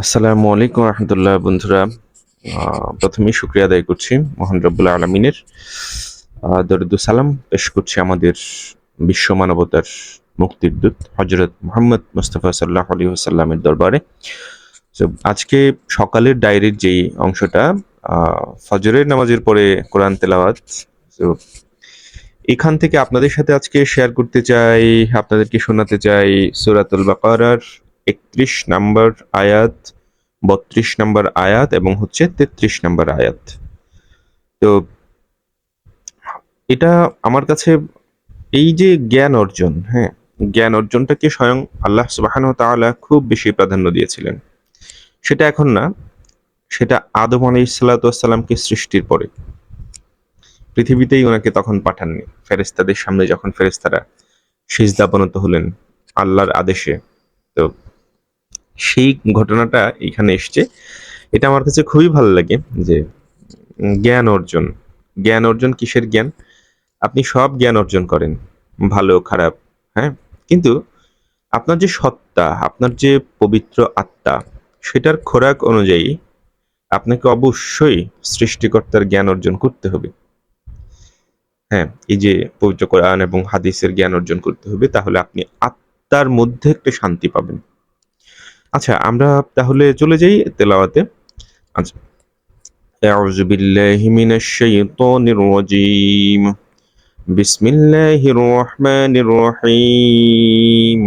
আসসালামু আলাইকুম রহমতুল্লাহ বন্ধুরা। প্রথমেই শুক্রিয়া আদায় করছি মোহান রব্বুল আলমিনের। দরুদু সালাম পেশ করছি আমাদের বিশ্ব মানবতার মুক্তির দূত হজরত মোহাম্মদ মুস্তফা সাল্লাহ আলী সাল্লামের দরবারে। আজকে সকালের ডায়েরির যেই অংশটা ফজরের নামাজের পরে কোরআন তেলাওয়াত। এখান থেকে আপনাদের সাথে আজকে শেয়ার করতে চাই, আপনাদেরকে শোনাতে চাই সুরাতুল বাকারার। একত্রিশ নাম্বার আয়াত, বত্রিশ নাম্বার আয়াত এবং হচ্ছে তেত্রিশ নাম্বার আয়াত। তো এটা আমার কাছে এই যে জ্ঞান অর্জন হ্যাঁ জ্ঞান অর্জনটাকে স্বয়ং আল্লাহ সুবাহান তাআলা খুব বেশি প্রাধান্য দিয়েছিলেন। সেটা এখন না, সেটা আদম আলাই সাল্লাতামকে সৃষ্টির পরে। পৃথিবীতেই ওনাকে তখন পাঠাননি। ফেরেস্তাদের সামনে যখন ফেরেস্তারা সিজদাবনত হলেন আল্লাহর আদেশে, তো সেই ঘটনাটা এখানে এসছে। এটা আমার কাছে খুবই ভালো লাগে যে জ্ঞান অর্জন। জ্ঞান অর্জন কিসের জ্ঞান? আপনি সব জ্ঞান অর্জন করেন, ভালো, খারাপ হ্যাঁ? কিন্তু আপনার যে সত্তা, আপনার যে পবিত্র আত্মা, সেটার খোরাক অনুযায়ী আপনাকে অবশ্যই সৃষ্টিকর্তার জ্ঞান অর্জন করতে হবে। হ্যাঁ এই যে পবিত্র কোরআন এবং হাদিসের জ্ঞান অর্জন করতে হবে, তাহলে আপনি আত্মার মধ্যে একটা শান্তি পাবেন। আচ্ছা আমরা তাহলে চলে যাই তেলাওয়াতে আচ্ছা أعوذ بالله من الشيطان الرجيم بسم الله الرحمن الرحيم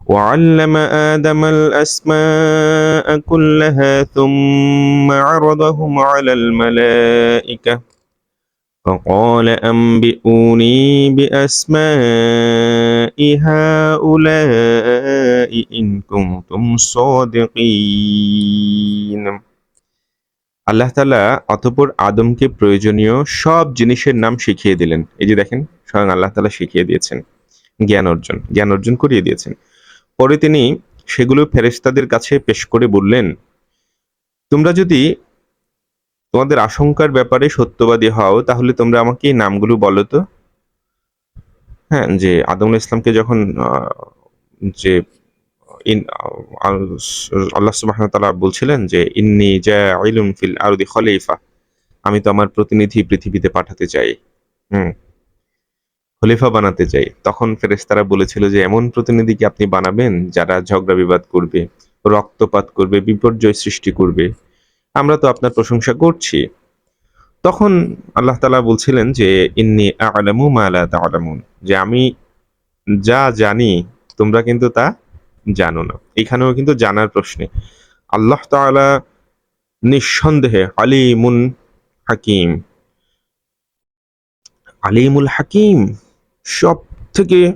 وعلم آدم الأسماء كلها ثم عرضهم على الملائكة فقال أنبئوني بأسماء هؤلاء إن كنتم صادقين আল্লাহ তালা অতপর আদমকে প্রয়োজনীয় সব জিনিসের নাম শিখিয়ে দিলেন এই যে দেখেন স্বয়ং আল্লাহ তালা শিখিয়ে দিয়েছেন জ্ঞান অর্জন জ্ঞান অর্জন করিয়ে দিয়েছেন পরে তিনি সেগুলো ফেরেশতাদের কাছে পেশ করে বললেন তোমরা যদি তোমাদের আশঙ্কার ব্যাপারে সত্যবাদী হও, তাহলে তোমরা আমাকে এই নামগুলো বলো তো। হ্যাঁ যে আদমুল ইসলামকে যখন যে আল্লাহ তাআলা বলছিলেন যে, ইন্নি জাইলুন ফিল আরদি খলিফা আমি তো আমার প্রতিনিধি পৃথিবীতে পাঠাতে চাই। হুম, খলিফা বানাতে চাই। তখন ফেরেশতারা বলেছিল যে, এমন প্রতিনিধিকে আপনি বানাবেন যারা ঝগড়া বিবাদ করবে, রক্তপাত করবে, বিপর্যয় সৃষ্টি করবে? আমরা তো আপনার প্রশংসা করছি। তখন আল্লাহ তালা বলছিলেন যে, ইন্নি আ'লামু মা লা তা'লামুন। যে, আমি যা জানি, তোমরা কিন্তু তা জানো না। এখানেও কিন্তু জানার প্রশ্নে। আল্লাহ তাআলা নিঃসন্দেহে আলিমুন হাকিম। আলিমুল হাকিম সব থেকে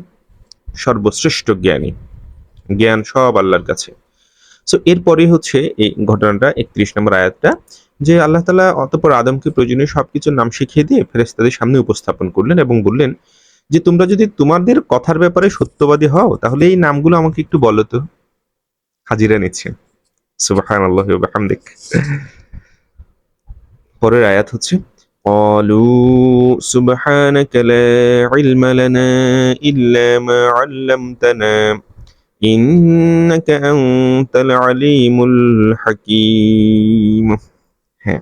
সর্বশ্রেষ্ঠ জ্ঞানী। জ্ঞান সব আল্লাহর কাছে। সো এরপরে হচ্ছে এই ঘটনাটা একত্রিশ নম্বর আয়াতটা যে আল্লাহ তালা অতপর আদমকে প্রয়োজনীয় সবকিছুর নাম শিখিয়ে দিয়ে ফেরেস্তাদের সামনে উপস্থাপন করলেন এবং বললেন যে তোমরা যদি তোমাদের কথার ব্যাপারে সত্যবাদী হও তাহলে এই নামগুলো আমাকে একটু বলো তো হাজিরা নিচ্ছে সুবাহান আল্লাহ হামদিক পরের আয়াত হচ্ছে قالوا سبحانك لا علم لنا إلا ما علمتنا ইন্নাকা আনতাল আলিমুল হাকিম হ্যাঁ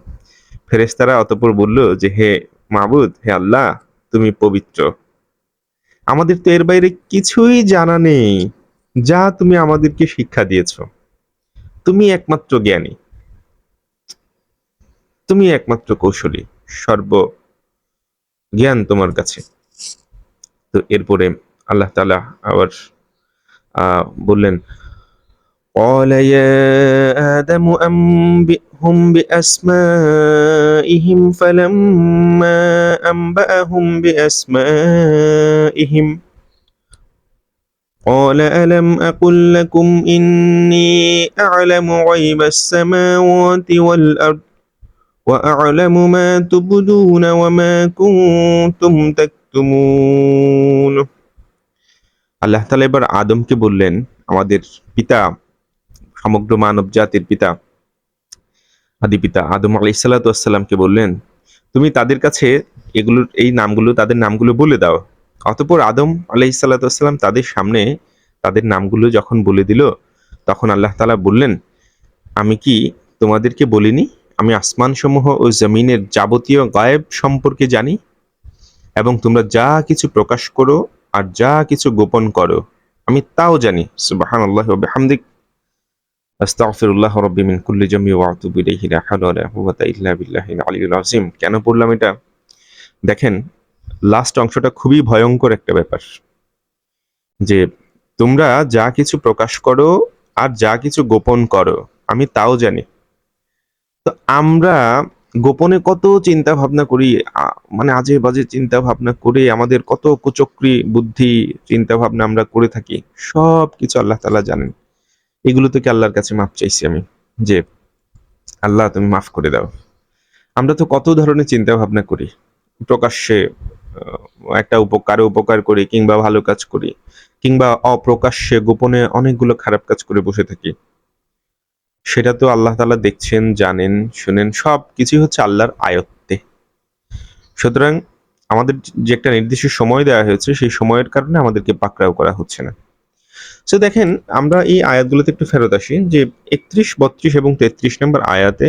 ফেরেশতারা অতঃপর বলল যে, হে মাবুদ, হে আল্লাহ, তুমি পবিত্র। আমাদের তো এর বাইরে কিছুই জানা নেই, যা তুমি আমাদেরকে শিক্ষা দিয়েছ। তুমি একমাত্র জ্ঞানী। তুমি একমাত্র কৌশলী, সর্ব জ্ঞান তোমার কাছে। তো এরপরে আল্লাহ তালা আবার বললেন قال يا آدم أنبئهم بأسمائهم فلما أنبأهم بأسمائهم قال ألم أقل لكم إني أعلم غيب السماوات والأرض وأعلم ما تبدون وما كنتم تكتمون আল্লাহ তালা এবার আদমকে বললেন, আমাদের পিতা, সমগ্র মানব জাতির পিতা, আদি পিতা আদম আলাইসাল্লাতামকে বললেন, তুমি তাদের কাছে এগুলোর এই নামগুলো, তাদের নামগুলো বলে দাও। অতঃপর আদম আলাইসাল্লাতাম তাদের সামনে তাদের নামগুলো যখন বলে দিল, তখন আল্লাহ তালা বললেন, আমি কি তোমাদেরকে বলিনি? আমি আসমানসমূহ ও জমিনের যাবতীয় গায়েব সম্পর্কে জানি এবং তোমরা যা কিছু প্রকাশ করো আর যা কিছু গোপন করো, আমি তাও জানি। সুবহানাল্লাহি ওয়া বিহামদিক। আস্তাগফিরুল্লাহ রাব্বি মিন কুল্লি জামি ওয়া আতুবু ইলাইহি, লা হাওলা ওয়া লা কুওয়াতা ইল্লা বিল্লাহিল আলিয়্যিল আযীম। কেন পড়লাম এটা? দেখেন লাস্ট অংশটা খুবই ভয়ঙ্কর একটা ব্যাপার। যে তোমরা যা কিছু প্রকাশ করো আর যা কিছু গোপন করো, আমি তাও জানি। তো আমরা গোপনে কত চিন্তা ভাবনা করি মানে আজে বাজে চিন্তা ভাবনা করে, আমাদের কত কুচক্রি বুদ্ধি চিন্তা ভাবনা আমরা করে থাকি, সব কিছু আল্লাহ তাআলা জানেন। এগুলো থেকে আল্লাহর কাছে মাপ চাইছি আমি, যে আল্লাহ তুমি মাফ করে দাও। আমরা তো কত ধরনের চিন্তা ভাবনা করি, প্রকাশ্যে একটা উপকারে, উপকার করি কিংবা ভালো কাজ করি, কিংবা অপ্রকাশ্যে গোপনে অনেকগুলো খারাপ কাজ করে বসে থাকি। সেটা তো আল্লাহ তালা দেখছেন, জানেন, শুনেন, সব কিছুই হচ্ছে আল্লাহর আয়ত্তে। সুতরাং আমাদের যে একটা নির্দিষ্ট সময় দেওয়া হয়েছে, সেই সময়ের কারণে আমাদেরকে পাকড়াও করা হচ্ছে না। সো দেখেন, আমরা এই আয়াতগুলোতে একটু ফেরত আসি যে একত্রিশ, বত্রিশ এবং তেত্রিশ নম্বর আয়াতে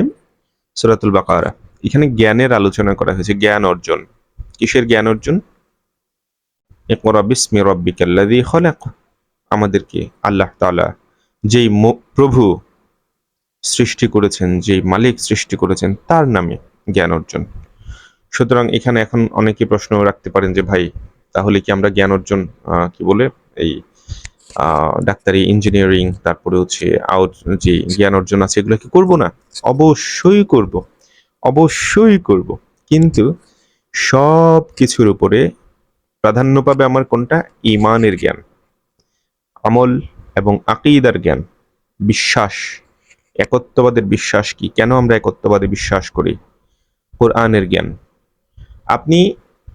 সুরাতুল বাকারা, এখানে জ্ঞানের আলোচনা করা হয়েছে, জ্ঞান অর্জন। কিসের জ্ঞান অর্জন? ইকরা বিসমি রাব্বিকাল্লাযী খলাক। আমাদেরকে আল্লাহ তাআলা যেই প্রভু সৃষ্টি করেছেন যেই মালিক সৃষ্টি করেছেন, তার নামে জ্ঞান অর্জন। সুতরাং এখানে এখন অনেকে প্রশ্ন রাখতে পারেন যে, ভাই, তাহলে কি আমরা জ্ঞান অর্জন কি বলে, এই ডাক্তারি, ইঞ্জিনিয়ারিং, তারপরে হচ্ছে আউট, যে জ্ঞান অর্জন আছে, এগুলো কি করব না? অবশ্যই করব অবশ্যই করব। কিন্তু সব কিছুর উপরে প্রাধান্য পাবে আমার কোনটা? ইমানের জ্ঞান। আমল এবং আকিদার জ্ঞান, বিশ্বাস একত্ববাদের বিশ্বাস কি? কেন আমরা একত্ববাদে বিশ্বাস করি? কোরআনের জ্ঞান। আপনি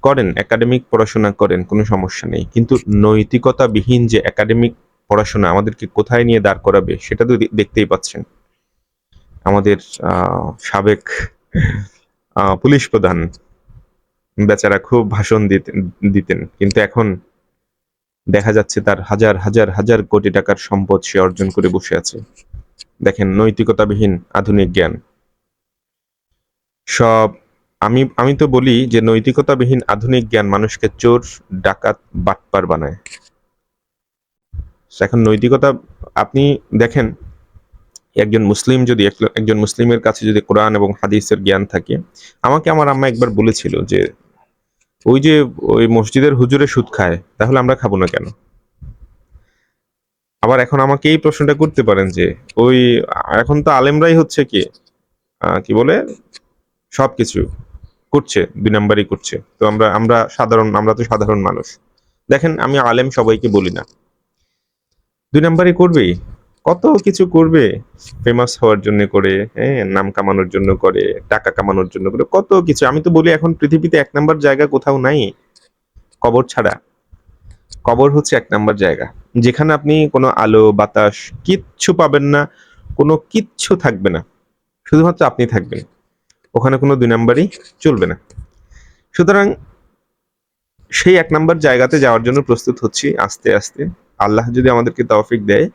করেন একাডেমিক পড়াশোনা করেন, কোনো সমস্যা নেই। কিন্তু নৈতিকতাবিহীন যে একাডেমিক পড়াশোনা আমাদেরকে কোথায় নিয়ে দাঁড় করাবে, সেটা তো দেখতেই পাচ্ছেন। আমাদের সাবেক পুলিশ প্রধান বেচারা খুব ভাষণ দিতেন। কিন্তু এখন দেখা যাচ্ছে তার হাজার হাজার হাজার কোটি টাকার সম্পদ সে অর্জন করে বসে আছে। দেখেন, নৈতিকতাবিহীন আধুনিক জ্ঞান। সব, আমি আমি তো বলি যে নৈতিকতাবিহীন আধুনিক জ্ঞান মানুষকে চোর, ডাকাত, বাটপার বানায়। এখন নৈতিকতা, আপনি দেখেন, একজন মুসলিম যদি একজন মুসলিমের কাছে যদি কোরআন এবং হাদিসের জ্ঞান থাকে, আমাকে আমার আম্মা একবার বলেছিল যে, ওই যে, ওই মসজিদের হুজুরে সুদ খায়, তাহলে আমরা খাব না কেন? আবার এখন আমাকে এই প্রশ্নটা করতে পারেন যে, ওই, এখন তো আলেমরাই হচ্ছে কি? কি বলে? সবকিছু করছে, দুই নাম্বারই করছে। তো আমরা আমরা সাধারণ, আমরা তো সাধারণ মানুষ। দেখেন, আমি আলেম সবাইকে বলি না। দুই নাম্বারই করবেই কত কিছু করবে। ফেমাস হওয়ার জন্য করে হ্যাঁ নাম কামানোর জন্য করে, টাকা কামানোর জন্য করে, কত কিছু। আমি তো বলি এখন পৃথিবীতে এক নাম্বার জায়গা কোথাও নাই। কবর ছাড়া। কবর হচ্ছে এক নাম্বার জায়গা। যেখানে আপনি কোনো আলো, বাতাস কিচ্ছু পাবেন না, কোনো কিচ্ছু থাকবে না। শুধুমাত্র আপনি থাকবেন। ওখানে কোনো দুই নাম্বারই চলবে না। সুতরাং সেই এক নাম্বার জায়গাতে যাওয়ার জন্য প্রস্তুত হচ্ছি আস্তে আস্তে। আল্লাহ যদি আমাদেরকে তৌফিক দেয়,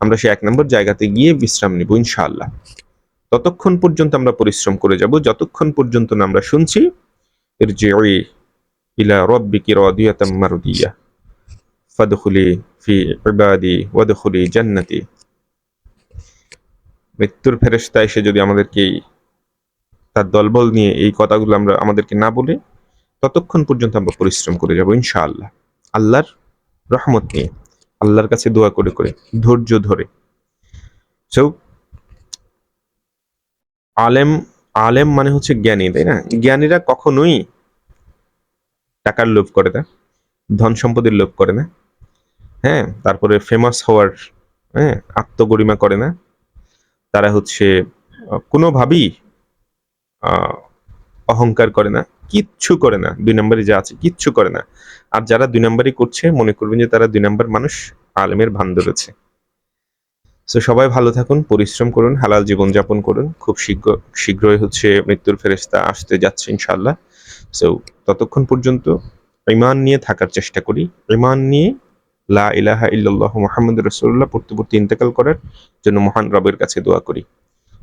আমরা সেই এক নম্বর জায়গাতে গিয়ে বিশ্রাম নিব ইনশাআল্লাহ। ততক্ষণ পর্যন্ত আমরা পরিশ্রম করে যাব। যতক্ষণ পর্যন্ত না আমরা শুনছি ইরজিই ইলা রাব্বিকি রাদিয়াতাম মারদিয়া। ফাদখুলি ফি ইবাদি ওয়াদখুলি জান্নাতি মৃত্যুর ফেরেশতা এসে যদি আমাদেরকে তার দলবল নিয়ে এই কথাগুলো আমরা আমাদেরকে না বলে, ততক্ষণ পর্যন্ত আমরা পরিশ্রম করে যাব ইনশাআল্লাহ। আল্লাহর রহমত নিয়ে। আল্লাহর কাছে দোয়া করে করে, ধৈর্য ধরে। সো আলেম আলেম মানে হচ্ছে জ্ঞানী, তাই না? জ্ঞানীরা কখনোই টাকার লোভ করে না, ধন সম্পদের লোভ করে না। হ্যাঁ তারপরে ফেমাস হওয়ার হ্যাঁ আত্মগরিমা করে না। তারা হচ্ছে কোনোভাবেই অহংকার করে না, কিচ্ছু করে না, দুই নম্বরে যা আছে কিচ্ছু করে না। আর যারা দুই নম্বরই করছে, মনে করবেন যে তারা দুই নম্বর মানুষ, আলেমের ভান ধরেছে তো সবাই ভালো থাকুন, পরিশ্রম করুন, হালাল জীবনযাপন করুন, খুব শীঘ্র, শীঘ্রই হচ্ছে মৃত্যুর ফেরেস্তা আসতে যাচ্ছে ইনশাল্লাহ সো ততক্ষণ পর্যন্ত ইমান নিয়ে থাকার চেষ্টা করি। ইমান নিয়ে লা ইলাহা ইল্লাল্লাহ মুহাম্মদ রসুল্লাহ পড়তে পড়তে ইন্তেকাল করার জন্য মহান রবের কাছে দোয়া করি।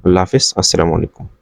আল্লাহ হাফিজ। আসসালামু আলাইকুম।